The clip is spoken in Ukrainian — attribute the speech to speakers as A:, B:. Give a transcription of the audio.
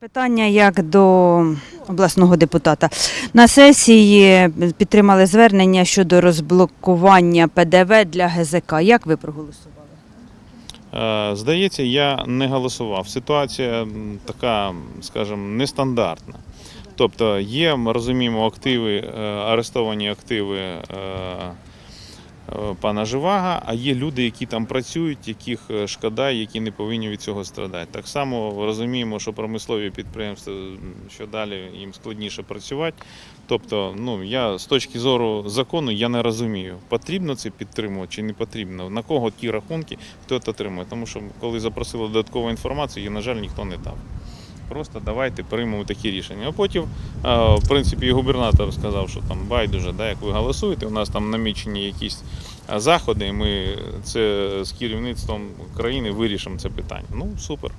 A: Питання як до обласного депутата. На сесії підтримали звернення щодо розблокування ПДВ для ГЗК. Як ви проголосували?
B: Е, Здається, я не голосував. Ситуація така, скажімо, нестандартна. Тобто є, ми розуміємо, активи, е, арестовані активи е, пана Живага, а є люди, які там працюють, яких е, шкода, які не повинні від цього страдати. Так само розуміємо, що промислові підприємства, що далі їм складніше працювати. Тобто, ну я з точки зору закону я не розумію, потрібно це підтримувати чи не потрібно, на кого ті рахунки, хто це отримує. Тому що коли запросили додаткову інформацію, її, на жаль, ніхто не дав. Просто давайте приймемо такі рішення. А потім, е, в принципі, і губернатор сказав, що там байдуже, да, як ви голосуєте, у нас там намічені якісь е, заходи, і ми це з керівництвом країни вирішимо це питання. Ну, супер.